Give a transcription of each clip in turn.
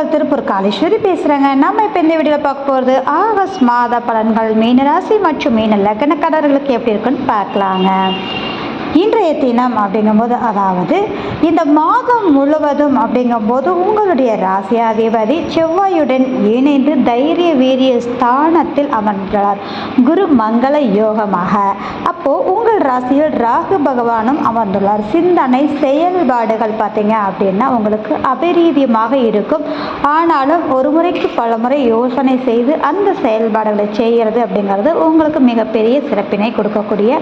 Principal Tiruppur Kaleswari பேசுகிறேங்க நம்ம இப்போ இந்த வீடியோவில் பார்க்க போகிறது ஆகஸ்ட் மாத பலன்கள். மீனராசி மற்றும் மீன லக்னக்காரர்களுக்கு எப்படி இருக்குன்னு பார்க்கலாங்க. இன்றைய தினம் அப்படிங்கும்போது அதாவது இந்த மாதம் முழுவதும் அப்படிங்கும்போது உங்களுடைய ராசியாதிபதி செவ்வாயுடன் இணைந்து தைரிய வீரிய ஸ்தானத்தில் அமர்ந்துள்ளார் குரு மங்கள யோகமாக. அப்போது உங்கள் ராசியில் ராகு பகவானும் அமர்ந்துள்ளார். சிந்தனை செயல்பாடுகள் பார்த்தீங்க அப்படின்னா உங்களுக்கு அபரீதியமாக இருக்கும். ஆனாலும் ஒரு முறைக்கு பல முறை யோசனை செய்து அந்த செயல்பாடுகளை செய்கிறது அப்படிங்கிறது உங்களுக்கு மிகப்பெரிய சிறப்பினை கொடுக்கக்கூடிய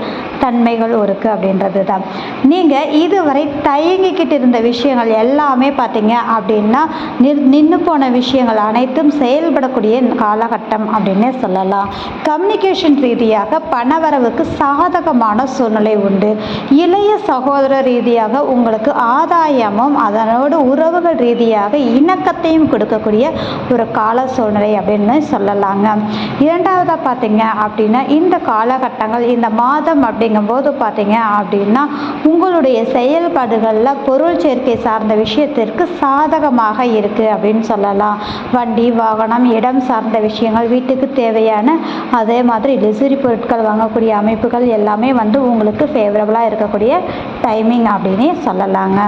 தன்மைகள் இருக்குது அப்படின்னு அப்படின்றது தான் நீங்கள் இதுவரை தயங்கிக்கிட்டு இருந்த விஷயங்கள் எல்லாமே பார்த்தீங்க அப்படின்னா நி நின்று போன விஷயங்கள் அனைத்தும் செயல்படக்கூடிய காலகட்டம் அப்படின்னே சொல்லலாம். கம்யூனிகேஷன் ரீதியாக பணவரவுக்கு சாதகமான சூழ்நிலை உண்டு. இளைய சகோதர ரீதியாக உங்களுக்கு ஆதாயமும் அதனோடு உறவுகள் ரீதியாக இணக்கத்தையும் கொடுக்கக்கூடிய ஒரு கால சூழ்நிலை அப்படின்னு சொல்லலாங்க. இரண்டாவதாக பார்த்தீங்க அப்படின்னா இந்த காலகட்டங்கள் இந்த மாதம் அப்படிங்கும்போது பார்த்தீங்க அப்படின்னா உங்களுடைய செயல்பாடுகளில் பொருள் சேர்க்கை சார்ந்த விஷயத்திற்கு சாதகமாக இருக்குது அப்படின்னு சொல்லலாம். வண்டி வாகனம் இடம் சார்ந்த விஷயங்கள் வீட்டுக்கு தேவையான அதே மாதிரி லெசுரி பொருட்கள் வாங்கக்கூடிய அமைப்புகள் எல்லாமே வந்து உங்களுக்கு ஃபேவரபுளாக இருக்கக்கூடிய டைமிங் அப்படின்னே சொல்லலாங்க.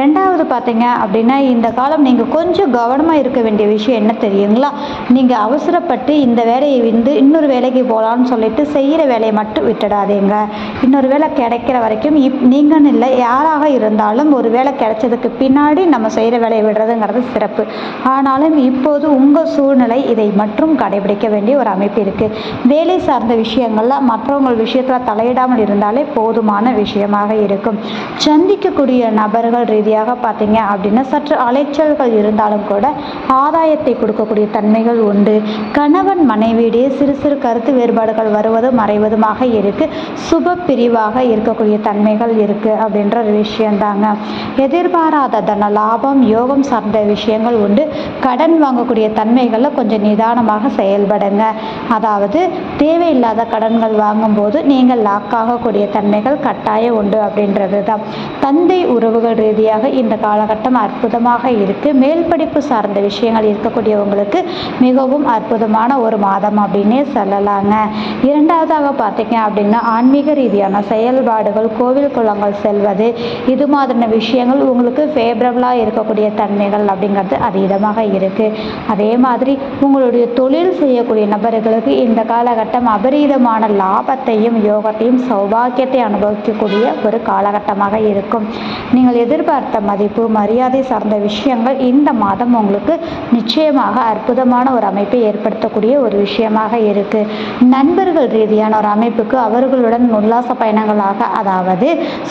ரெண்டாவது பார்த்தீங்க அப்படின்னா இந்த காலம் நீங்கள் கொஞ்சம் கவனமாக இருக்க வேண்டிய விஷயம் என்ன தெரியுங்களா? நீங்கள் அவசரப்பட்டு இந்த வேலையை வந்து இன்னொரு வேலைக்கு போகலான்னு சொல்லிட்டு செய்கிற வேலையை மட்டும் விட்டுடாதீங்க. இன்னொரு வேலை கிடைக்கிற வரைக்கும் இப் நீங்கன்னு இல்லை யாராக இருந்தாலும் ஒரு வேலை கிடைச்சதுக்கு பின்னாடி நம்ம செய்கிற வேலையை விடுறதுங்கிறது சிறப்பு. ஆனாலும் இப்போது உங்கள் சூழ்நிலை இதை மட்டும் கடைபிடிக்க வேண்டிய ஒரு அமைப்பு இருக்குது வேலை சார்ந்த விஷயங்களில் மற்றவங்க விஷயத்தில் தலையிடாமல் இருந்தாலே போதுமான விஷயமாக இருக்கும். சந்திக்கக்கூடிய நபர்கள் ரீதியாக பார்த்தீங்க அப்படின்னா சற்று அலைச்சல்கள் இருந்தாலும் கூட ஆதாயத்தை கொடுக்கக்கூடிய தன்மைகள் உண்டு. கணவன் மனைவியிடையே சிறு சிறு கருத்து வேறுபாடுகள் வருவதும் மறைவதுமாக இருக்கு. சுப பிரிவாக இருக்கக்கூடிய தன்மைகள் இருக்கு அப்படின்ற ஒரு விஷயந்தாங்க எதிர்பாராத தன லாபம் யோகம் சார்ந்த விஷயங்கள் உண்டு. கடன் வாங்கக்கூடிய தன்மைகளில் கொஞ்சம் நிதானமாக செயல்படுங்க. அதாவது தேவையில்லாத கடன்கள் வாங்கும்போது நீங்கள் லாக் ஆகக்கூடிய தன்மைகள் கட்டாயம் உண்டு அப்படின்றது தான் தந்தை உறவுகள் ரீதியாக இந்த காலகட்டம் அற்புதமாக இருக்கு. மேல் படிப்பு சார்ந்த விஷயங்கள் இருக்கக்கூடியவங்களுக்கு மிகவும் அற்புதமான ஒரு மாதம் அப்படின்னே சொல்லலாங்க. இரண்டாவதாக பார்த்தீங்க அப்படின்னா ஆன்மீக ரீதியான செயல்பாடுகள் கோவில் குளங்கள் செல்வது. இது மாதிரியான விஷயங்கள் உங்களுக்கு ஃபேவரபுளாக இருக்கக்கூடிய தன்மைகள் அப்படிங்கிறது அதீதமாக இருக்குது அதே மாதிரி உங்களுடைய தொழில் செய்யக்கூடிய நபர்களுக்கு இந்த காலகட்டம் அபரீதமான லாபத்தையும் யோகத்தையும் சௌபாக்கியத்தை அனுபவிக்கக்கூடிய ஒரு காலகட்டமாக இருக்கும். நீங்கள் எதிர்பார்த்த மதிப்பு மரியாதை சார்ந்த விஷயங்கள் இந்த மாதம் உங்களுக்கு நிச்சயமாக அற்புதமான ஒரு அமைப்பை ஏற்படுத்தக்கூடிய ஒரு விஷயமாக இருக்கு. நண்பர்கள் ரீதியான ஒரு அமைப்புக்கு அவர்களுடன் உல்லாச பயணங்களாக அதாவது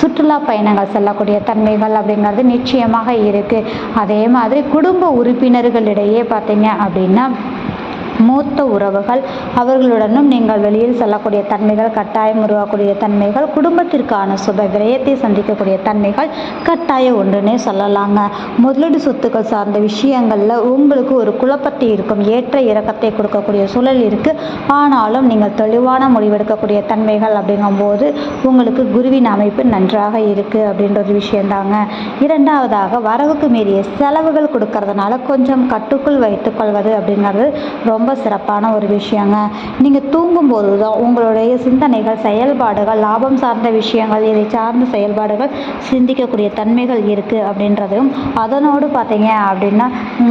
சுற்றுலா பயணங்கள் செல்லக்கூடிய தன்மைகள் அப்படிங்கிறது நிச்சயமாக இருக்கு. அதே மாதிரி குடும்ப உறுப்பினர்களிடையே பார்த்தீங்க அப்படின்னா மூத்த உறவுகள் அவர்களுடனும் நீங்கள் வெளியில் செல்லக்கூடிய தன்மைகள் கட்டாயம் உருவாக்கக்கூடிய தன்மைகள் குடும்பத்திற்கான சுப விரயத்தை சந்திக்கக்கூடிய தன்மைகள் கட்டாயம் ஒன்றுனே சொல்லலாங்க. முதலீடு சொத்துக்கள் சார்ந்த விஷயங்களில் உங்களுக்கு ஒரு குழப்பத்தை இருக்கும் ஏற்ற இறக்கத்தை கொடுக்கக்கூடிய சூழல் இருக்குது ஆனாலும் நீங்கள் தெளிவான முடிவெடுக்கக்கூடிய தன்மைகள் அப்படிங்கும்போது உங்களுக்கு குருவின் அமைப்பு நன்றாக இருக்குது அப்படின்ற ஒரு விஷயந்தாங்க. இரண்டாவதாக வரவுக்கு மீறிய செலவுகள் கொடுக்கறதுனால கொஞ்சம் கட்டுக்குள் வைத்துக்கொள்வது அப்படிங்கிறது ரொம்ப ரொம்ப சிறப்பான ஒரு விஷயங்க. நீங்கள் தூங்கும்போது தான் உங்களுடைய சிந்தனைகள் செயல்பாடுகள் லாபம் சார்ந்த விஷயங்கள் இதை சார்ந்த செயல்பாடுகள் சிந்திக்கக்கூடிய தன்மைகள் இருக்குது அப்படின்றதையும் அதனோடு பார்த்தீங்க அப்படின்னா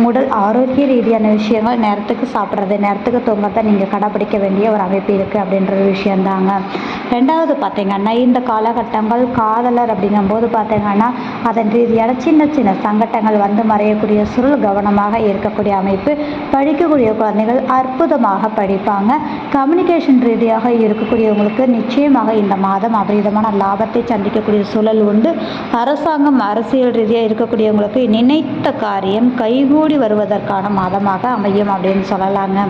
உடல் ஆரோக்கிய ரீதியான விஷயங்கள் நேரத்துக்கு சாப்பிட்றது நேரத்துக்கு தூங்குறதை நீங்கள் கடைப்பிடிக்க வேண்டிய ஒரு அமைப்பு இருக்குது அப்படின்ற ஒரு விஷயந்தாங்க ரெண்டாவது பார்த்தீங்கன்னா இந்த காலகட்டங்கள் காதலர் அப்படிங்கும்போது பார்த்தீங்கன்னா அதன் ரீதியான சின்ன சின்ன சங்கட்டங்கள் வந்து மறையக்கூடிய சுருள் கவனமாக இருக்கக்கூடிய அமைப்பு படிக்கக்கூடிய குழந்தைகள் அற்புதமாக படிப்பாங்க. கம்யூனிகேஷன் ரீதியாக இருக்கக்கூடியவங்களுக்கு நிச்சயமாக இந்த மாதம் அபரிதமான லாபத்தை சந்திக்கக்கூடிய சூழல் உண்டு. அரசாங்கம் அரசியல் ரீதியாக இருக்கக்கூடியவங்களுக்கு நினைத்த காரியம் கைகூடி வருவதற்கான மாதமாக அமையும் அப்படின்னு சொல்லலாங்க.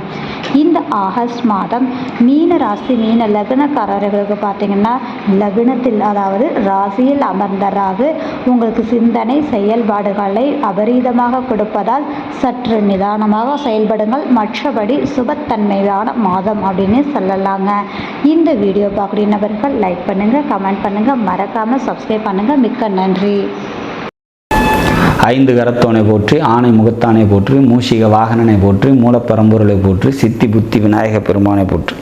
இந்த ஆகஸ்ட் மாதம் மீன ராசி மீன லக்னக்காரர்களுக்கு பார்த்தீங்கன்னா லக்னத்தில் அதாவது ராசியில் அமர்ந்த ராகு உங்களுக்கு சிந்தனை செயல்பாடுகளை அபரீதமாக கொடுப்பதால் சற்று நிதானமாக செயல்படுங்கள். மற்றபடி படி சுபத்தன்மையான மாதம் அப்படின்னு சொல்லலாங்க. இந்த வீடியோ பார்க்குற நபர்கள் லைக் பண்ணுங்கள் கமெண்ட் பண்ணுங்கள் மறக்காமல் சப்ஸ்கிரைப் பண்ணுங்கள் மிக்க நன்றி. ஐந்து கரத்தோனை போற்றி ஆணை முகத்தானை போற்றி மூஷிக வாகனனை போற்றி மூலப்பரம்பொருளை போற்றி சித்தி புத்தி விநாயக பெருமானை போற்றி.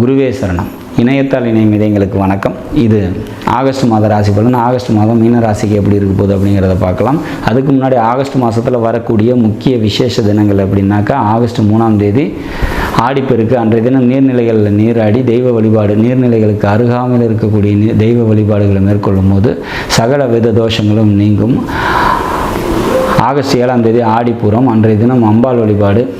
குருவே சரணம். இணையத்தால் இணையம் இதயங்களுக்கு வணக்கம். இது ஆகஸ்ட் மாத ராசி பலன். ஆகஸ்ட் மாதம் மீன ராசிக்கு எப்படி இருக்க போகுது அப்படிங்கிறத பார்க்கலாம். அதுக்கு முன்னாடி ஆகஸ்ட் மாதத்தில் வரக்கூடிய முக்கிய விசேஷ தினங்கள் அப்படின்னாக்கா ஆகஸ்ட் மூணாம் தேதி ஆடிப்பெருக்கு. அன்றைய தினம் நீர்நிலைகளில் நீராடி தெய்வ வழிபாடு நீர்நிலைகளுக்கு அருகாமையில் இருக்கக்கூடிய நீ- தெய்வ வழிபாடுகளை மேற்கொள்ளும் போது சகல வித தோஷங்களும் நீங்கும். ஆகஸ்ட் ஏழாம் தேதி ஆடிப்பூரம். அன்றைய தினம் அம்பாள் வழிபாடு.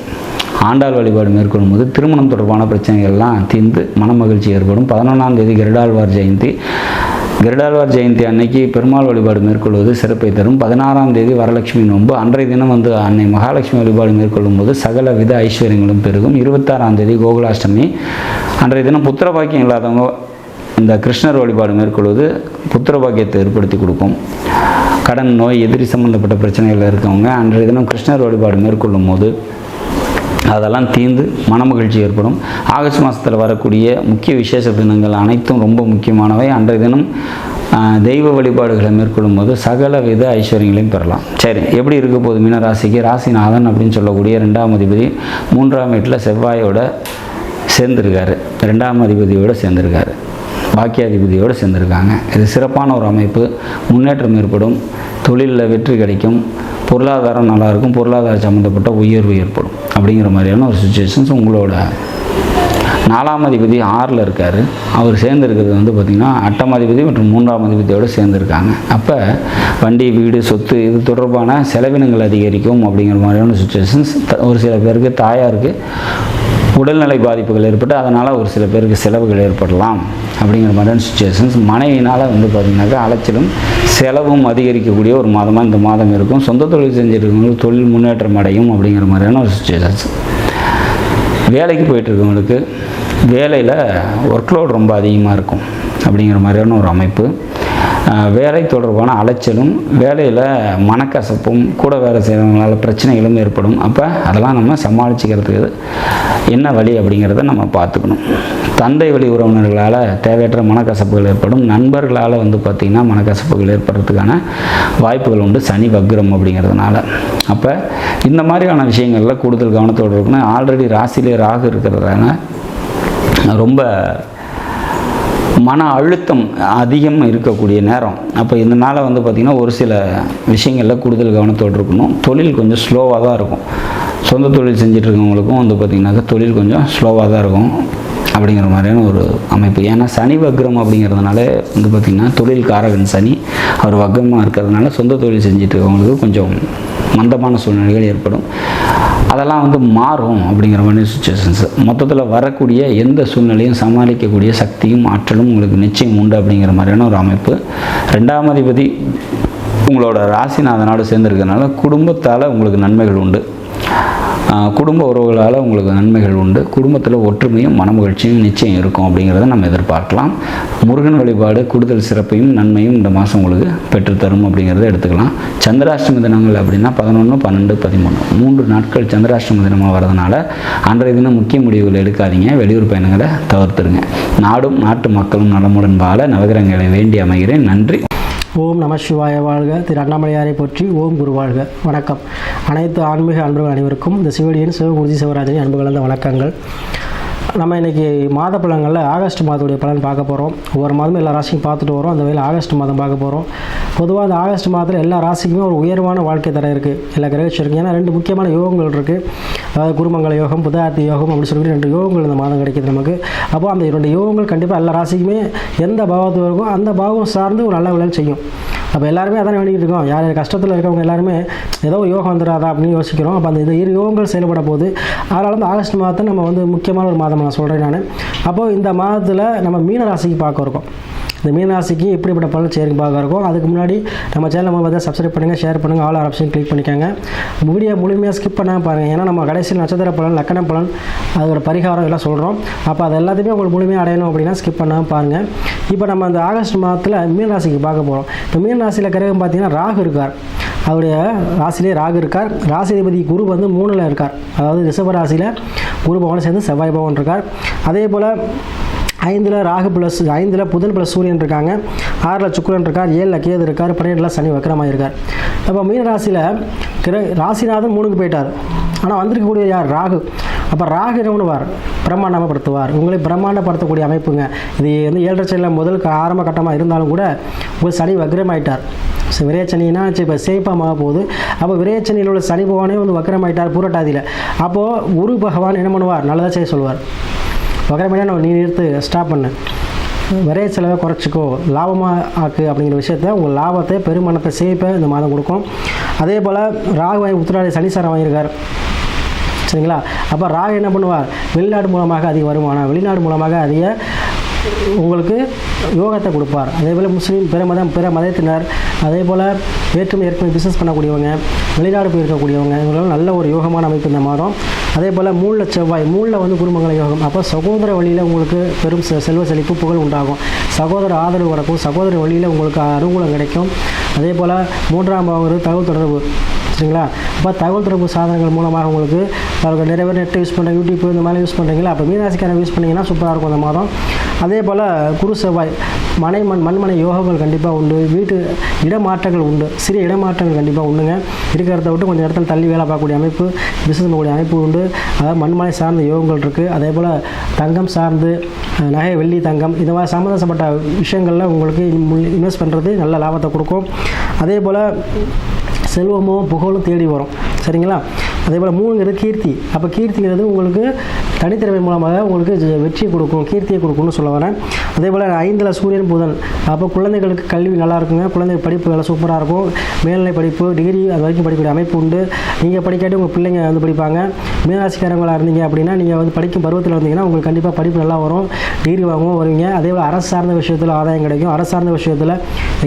ஆண்டாள் வழிபாடு மேற்கொள்ளும் போது திருமணம் தொடர்பான பிரச்சனைகள்லாம் தீர்ந்து மனமகிழ்ச்சி ஏற்படும். பதினொன்றாம் தேதி கருடாழ்வார் ஜெயந்தி. கருடாழ்வார் ஜெயந்தி அன்னைக்கு பெருமாள் வழிபாடு மேற்கொள்வது சிறப்பை தரும். பதினாறாம் தேதி வரலட்சுமி நோன்பு. அன்றைய தினம் வந்து அன்னை மகாலட்சுமி வழிபாடு மேற்கொள்ளும் போது சகல வித ஐஸ்வர்யங்களும் பெருகும். இருபத்தாறாம் தேதி கோகுலாஷ்டமி. அன்றைய தினம் புத்திர பாக்கியம் இல்லாதவங்க இந்த கிருஷ்ணர் வழிபாடு மேற்கொள்வது புத்திர பாக்கியத்தை ஏற்படுத்தி கொடுக்கும். கடன் நோய் எதிரி சம்பந்தப்பட்ட பிரச்சனைகள் இருக்கவங்க அன்றைய தினம் கிருஷ்ணர் வழிபாடு மேற்கொள்ளும் போது அதெல்லாம் தீர்ந்து மனமகிழ்ச்சி ஏற்படும். ஆகஸ்ட் மாதத்தில் வரக்கூடிய முக்கிய விசேஷ தினங்கள் அனைத்தும் ரொம்ப முக்கியமானவை. அன்றைய தினம் தெய்வ வழிபாடுகளை மேற்கொள்ளும் போது சகல வித ஐஸ்வர்யங்களையும் பெறலாம். சரி எப்படி இருக்க போகுது மீன ராசிக்கு ராசிநாதன் அப்படின்னு சொல்லக்கூடிய ரெண்டாம் அதிபதி மூன்றாம் வீட்டில் செவ்வாயோட சேர்ந்திருக்காரு. ரெண்டாம் அதிபதியோடு சேர்ந்திருக்காரு. பாக்கியாதிபதியோடு சேர்ந்திருக்காங்க. இது சிறப்பான ஒரு அமைப்பு. முன்னேற்றம் ஏற்படும். தொழிலில் வெற்றி கிடைக்கும். பொருளாதாரம் நல்லாயிருக்கும் பொருளாதார சம்மந்தப்பட்ட உயர்வு ஏற்படும் அப்படிங்கிற மாதிரியான ஒரு சுச்சுவேஷன்ஸ் உங்களோட நாலாம் அதிபதி ஆறில் இருக்கார். அவர் சேர்ந்துருக்கிறது வந்து பார்த்திங்கன்னா அட்டாம் அதிபதி மற்றும் மூன்றாம் அதிபதியோடு சேர்ந்துருக்காங்க. அப்போ வண்டி வீடு சொத்து இது தொடர்பான செலவினங்கள் அதிகரிக்கும் அப்படிங்கிற மாதிரியான சுச்சுவேஷன்ஸ் ஒரு சில பேருக்கு தாயாருக்கு உடல்நிலை பாதிப்புகள் ஏற்பட்டு அதனால் ஒரு சில பேருக்கு செலவுகள் ஏற்படலாம் அப்படிங்கிற மாதிரியான சுச்சுவேஷன்ஸ் மனைவினால் வந்து பார்த்திங்கனாக்கா அலைச்சலும் செலவும் அதிகரிக்கக்கூடிய ஒரு மாதமாக இந்த மாதம் இருக்கும். சொந்த தொழில் செஞ்சுருக்கவங்களுக்கு தொழில் முன்னேற்றம் அடையும் அப்படிங்கிற மாதிரியான ஒரு சுச்சுவேஷன்ஸ் வேலைக்கு போயிட்டுருக்கவங்களுக்கு வேலையில் ஒர்க்லோட் ரொம்ப அதிகமாக இருக்கும் அப்படிங்கிற மாதிரியான ஒரு அமைப்பு. வேலை தொடர்பான அலைச்சலும் வேலையில் மனக்கசப்பும் கூட வேலை செய்கிறவங்களால் பிரச்சனைகளும் ஏற்படும். அப்போ அதெல்லாம் நம்ம சமாளிச்சுக்கிறதுக்கு என்ன வழி அப்படிங்கிறத நம்ம பார்த்துக்கணும். தந்தை வழி உறவினர்களால் தேவையற்ற மனக்கசப்புகள் ஏற்படும். நண்பர்களால் வந்து பார்த்திங்கன்னா மனக்கசப்புகள் ஏற்படுறதுக்கான வாய்ப்புகள் உண்டு. சனி வக்ரம் அப்படிங்கிறதுனால. அப்போ இந்த மாதிரியான விஷயங்களில் கூடுதல் கவனத்தோடு இருக்கணும். ஆல்ரெடி ராசியிலே ராகு இருக்கிறதுனால ரொம்ப மன அழுத்தம் அதிகம் இருக்கக்கூடிய நேரம். அப்போ இதனால் வந்து பார்த்திங்கன்னா ஒரு சில விஷயங்களில் கூடுதல் கவனத்தோடு இருக்கணும். தொழில் கொஞ்சம் ஸ்லோவாக தான் இருக்கும். சொந்த தொழில் செஞ்சுட்டு இருக்கவங்களுக்கும் வந்து பார்த்திங்கனாக்கா தொழில் கொஞ்சம் ஸ்லோவாக தான் இருக்கும் அப்படிங்கிற மாதிரியான ஒரு அமைப்பு. ஏன்னா சனி வக்ரம் அப்படிங்கிறதுனால வந்து பார்த்திங்கன்னா தொழில் காரகன் சனி. அவர் வக்ரமாக இருக்கிறதுனால சொந்த தொழில் செஞ்சுட்டு இருக்கவங்களுக்கு கொஞ்சம் மந்தமான சூழ்நிலைகள் ஏற்படும். அதெல்லாம் வந்து மாறும் அப்படிங்கிற மாதிரி சுச்சுவேஷன்ஸ் மொத்தத்தில் வரக்கூடிய எந்த சூழ்நிலையும் சமாளிக்கக்கூடிய சக்தியும் ஆற்றலும் உங்களுக்கு நிச்சயம் உண்டு அப்படிங்கிற மாதிரியான ஒரு அமைப்பு. ரெண்டாம் அதிபதி உங்களோட ராசிநாதனோடு சேர்ந்துருக்கிறதுனால குடும்பத்தால் உங்களுக்கு நன்மைகள் உண்டு. குடும்ப உறவுகளால் உங்களுக்கு நன்மைகள் உண்டு. குடும்பத்தில் ஒற்றுமையும் மனமகிழ்ச்சியும் நிச்சயம் இருக்கும் அப்படிங்கிறத நம்ம எதிர்பார்க்கலாம். முருகன் வழிபாடு கூடுதல் சிறப்பையும் நன்மையும் இந்த மாதம் உங்களுக்கு பெற்றுத்தரும் அப்படிங்கிறத எடுத்துக்கலாம். சந்திராஷ்டமி தினங்கள் அப்படின்னா பதினொன்று பன்னெண்டு பதிமூணு. மூன்று நாட்கள் சந்திராஷ்டமி தினமாக வரதுனால அன்றைய தினம் முக்கிய முடிவுகள் எடுக்காதீங்க. வெளியூர் பயணங்களை தவிர்த்துருங்க. நாடும் நாட்டு மக்களும் நலமுடன் வாழ நவகிரகங்களை வேண்டி அமைகிறேன். நன்றி. ஓம் நம சிவாய வாழ்க. திரு அண்ணாமலையாரை போற்றி ஓம் குரு வாழ்க. வணக்கம். அனைத்து ஆன்மீக அன்பர்கள் அனைவருக்கும் இந்த சிவடியின் சிவகுருஜி சிவராஜனின் அன்பு கலந்த வணக்கங்கள். நம்ம இன்றைக்கி மாத பலன்களில் ஆகஸ்ட் மாதத்துடைய பலன் பார்க்க போகிறோம் ஒவ்வொரு மாதமும் எல்லா ராசியும் பார்த்துட்டு வரோம். அந்த வகையில் ஆகஸ்ட் மாதம் பார்க்க போகிறோம் பொதுவாக அந்த ஆகஸ்ட் மாதத்தில் எல்லா ராசிக்குமே ஒரு உயர்வான வாழ்க்கை தர இருக்குது எல்லா கிரகச்சும் இருக்குது ஏன்னா ரெண்டு முக்கியமான யோகங்கள் இருக்குது அதாவது குருமங்கல யோகம் புதார்த்தி யோகம் அப்படின்னு சொல்லி ரெண்டு யோகங்கள் இந்த மாதம் கிடைக்குது நமக்கு. அப்போ அந்த ரெண்டு யோகங்கள் கண்டிப்பாக எல்லா ராசிக்குமே எந்த பாவத்தில் இருக்கோ அந்த பாவம் சார்ந்து ஒரு நல்ல விளையால் செய்யும். அப்போ எல்லாருமே அதான் வேண்டிகிட்டு இருக்கோம். யார் கஷ்டத்தில் இருக்கவங்க எல்லாருமே ஏதோ ஒரு யோகம் வந்துடாதா அப்படின்னு யோசிக்கிறோம். அப்போ அந்த இந்த இரு யோகங்கள் செயல்பட போது அதனால வந்து ஆகஸ்ட் மாதத்தை நம்ம வந்து முக்கியமான ஒரு மாதம் நான் சொல்கிறேன் நான். அப்போது இந்த மாதத்தில் நம்ம மீன ராசிக்கு பார்க்க இருக்கோம். இந்த மீனராசிக்கு எப்படிப்பட்ட பலன் சேருங்க பார்க்க இருக்கும். அதுக்கு முன்னாடி நம்ம சேனல் நம்ம வந்து சப்ஸ்கிரைப் பண்ணுங்கள் ஷேர் பண்ணுங்கள் ஆல் ஆப்ஷன் கிளிக் பண்ணிக்கோங்க. வீடியோ முழுமையாக ஸ்கிப் பண்ணாமல் பாருங்கள் ஏன்னா நம்ம கடைசியில் நட்சத்திர பலன் லக்கண பலன் அதோட பரிகாரம் எல்லாம் சொல்கிறோம் அப்போ அது எல்லாத்தையுமே உங்களுக்கு முழுமையாக அடையணும் அப்படின்னா ஸ்கிப் பண்ணாமல் பாருங்கள் இப்போ நம்ம அந்த ஆகஸ்ட் மாதத்தில் மீனராசிக்கு பார்க்க போகிறோம் இப்போ மீனராசியில் கிரகம் பார்த்தீங்கன்னா ராகு இருக்கார். அவருடைய ராசியிலே ராகு இருக்கார். ராசிதிபதி குரு வந்து மூணில் இருக்கார். அதாவது ரிஷப ராசியில் குரு பகவான் சேர்ந்து செவ்வாய் பகவான் இருக்கார். அதே போல் ஐந்தில் ராகு ப்ளஸ் ஐந்தில் புதன் ப்ளஸ் சூரியன் இருக்காங்க. ஆறில் சுக்கரன் இருக்கார் ஏழில் கேது இருக்கார் பன்னிரெண்டில் சனி வக்கரமாக இருக்கார். அப்போ மீன ராசியில் கிர ராசிநாதன் மூணுக்கு போயிட்டார். ஆனால் வந்திருக்கக்கூடிய யார்? ராகு. அப்போ ராகு என்ன பிரம்மாண்டப்படுத்துவார் உங்களை பிரம்மாண்டப்படுத்தக்கூடிய அமைப்புங்க. இது வந்து ஏழரை சனியில் முதல் ஆரம்ப கட்டமாக இருந்தாலும் கூட உங்கள் சனி வக்ரமாயிட்டார். ஸோ விரையச்சனினா இப்போ ஆக போகுது. அப்போ விரையச்சனியில் உள்ள சனி பகவானே வந்து வக்கரமாயிட்டார் பூரட்டாதியில். அப்போது குரு பகவான் என்ன பண்ணுவார்? நல்லதாக செய்ய சொல்வார் வகரமையாக நம்ம நீ நிறுத்து ஸ்டாப் பண்ணு விரைய செலவை குறைச்சிக்கோ லாபமாக ஆக்கு அப்படிங்கிற விஷயத்த உங்கள் லாபத்தை பெருமானத்தை சேமிப்பை இந்த மாதம் கொடுக்கும். அதே போல் ராகு வாங்கி உத்திராடி சனிசாரம் வாங்கியிருக்கார். சரிங்களா? அப்போ ராகு என்ன பண்ணுவார்? வெளிநாடு மூலமாக அதிக வருமானம் வெளிநாடு மூலமாக அதிக உங்களுக்கு யோகத்தை கொடுப்பார். அதே போல் முஸ்லீம் பிற மதம் பிற மதத்தினர் அதே போல் ஏற்றுமதி ஏற்கனவே பிஸ்னஸ் பண்ணக்கூடியவங்க வெளிநாடு போயிருக்கக்கூடியவங்க இவங்களும் நல்ல ஒரு யோகமான அமைப்பு இந்த மாதம். அதே போல் மூளில் செவ்வாய் மூளில் வந்து குடும்பங்களை யோகம் அப்போ சகோதர வழியில் உங்களுக்கு பெரும் செ- செல்வ செழிப்பு புகழ் உண்டாகும். சகோதர ஆதரவு கிடைக்கும் சகோதர வழியில் உங்களுக்கு அனுகூலம் கிடைக்கும். அதே போல் மூன்றாம் பாவம் தகவல் தொடர்பு. சரிங்களா? அப்போ தகவல் தொடர்பு சாதனங்கள் மூலமாக உங்களுக்கு அவர்கள் நிறைய பேர் நெட் யூஸ் பண்ணுறாங்க யூடியூப் இந்த மாதிரி யூஸ் பண்ணுறீங்களா அப்போ மீனாசிக்காரன் யூஸ் பண்ணிங்கன்னா சூப்பராக இருக்கும் அந்த மாதம். அதே போல் குரு செவ்வாய் மனை மண் மண்மனை யோகங்கள் கண்டிப்பாக உண்டு. வீட்டு இடமாற்றங்கள் உண்டு. சிறிய இடமாற்றங்கள் கண்டிப்பாக உண்டுங்க. இருக்கிறத விட்டு கொஞ்சம் இடத்துல தள்ளி வேலை பார்க்கக்கூடிய அமைப்பு பிஸ்னஸ் பண்ணக்கூடிய அமைப்பு உண்டு. அதாவது மண்மனை சார்ந்த யோகங்கள் இருக்குது அதே போல் தங்கம் சார்ந்து நகை வெள்ளி தங்கம் இந்த மாதிரி சம்மந்தப்பட்ட விஷயங்களில் உங்களுக்கு இன்வெஸ்ட் பண்ணுறது நல்ல லாபத்தை கொடுக்கும். அதே போல் செல்வமோ புகழும் தேடி வரும். சரிங்களா? அதே போல் மூணுங்கிறது கீர்த்தி. அப்போ கீர்த்திங்கிறது உங்களுக்கு தனித்திறமை மூலமாக உங்களுக்கு வெற்றியை கொடுக்கும் கீர்த்தியை கொடுக்கும்னு சொல்ல வரேன். அதே போல் ஐந்தில் சூரியன் புதன். அப்போ குழந்தைகளுக்கு கல்வி நல்லா இருக்குங்க. குழந்தை படிப்பு நல்லா சூப்பராக இருக்கும். மேல்நிலை படிப்பு டிகிரி அது வரைக்கும் படிக்கக்கூடிய அமைப்பு உண்டு. நீங்கள் படிக்காட்டி உங்கள் பிள்ளைங்க வந்து படிப்பாங்க. மீனராசிக்காரங்களாக இருந்தீங்க அப்படின்னா நீங்கள் வந்து படிக்கும் பருவத்தில் இருந்தீங்கன்னா உங்களுக்கு கண்டிப்பாக படிப்பு நல்லா வரும். டிகிரி வாங்கவும் வருவீங்க. அதே போல் அரசு சார்ந்த விஷயத்தில் ஆதாயம் கிடைக்கும். அரசு சார்ந்த விஷயத்தில்